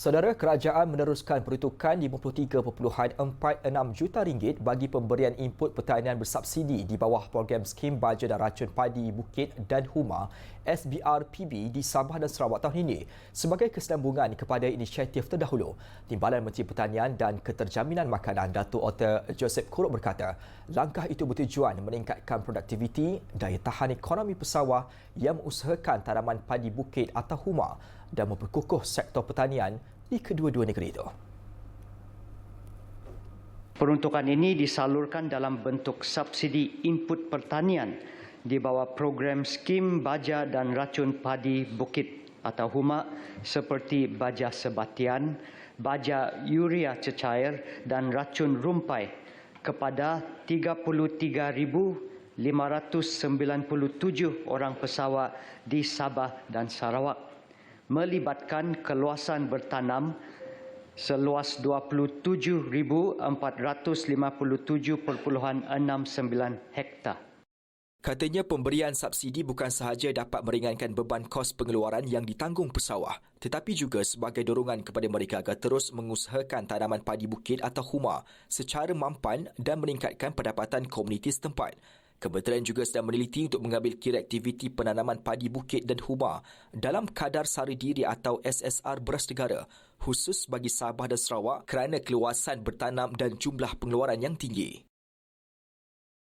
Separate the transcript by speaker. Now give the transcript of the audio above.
Speaker 1: Saudara kerajaan meneruskan peruntukan 53.46 juta ringgit bagi pemberian input pertanian bersubsidi di bawah program skim baja dan racun padi Bukit dan Huma SBRPB di Sabah dan Sarawak tahun ini sebagai kesinambungan kepada inisiatif terdahulu. Timbalan Menteri Pertanian dan Keterjaminan Makanan Datuk Otter Joseph Kuruk berkata, langkah itu bertujuan meningkatkan produktiviti, daya tahan ekonomi pesawah yang mengusahakan tanaman padi bukit atau Huma dan memperkukuh sektor pertanian di kedua-dua negeri itu.
Speaker 2: Peruntukan ini disalurkan dalam bentuk subsidi input pertanian di bawah program skim baja dan racun padi bukit atau HUMA seperti baja sebatian, baja urea cecair dan racun rumpai kepada 33,597 orang pesawat di Sabah dan Sarawak melibatkan keluasan bertanam seluas 27,457.69 hektar.
Speaker 1: Katanya pemberian subsidi bukan sahaja dapat meringankan beban kos pengeluaran yang ditanggung pesawah, tetapi juga sebagai dorongan kepada mereka agar terus mengusahakan tanaman padi bukit atau huma secara mampan dan meningkatkan pendapatan komuniti setempat. Kementerian juga sedang meneliti untuk mengambil kira aktiviti penanaman padi bukit dan huma dalam kadar sari diri atau SSR beras negara khusus bagi Sabah dan Sarawak kerana keluasan bertanam dan jumlah pengeluaran yang tinggi.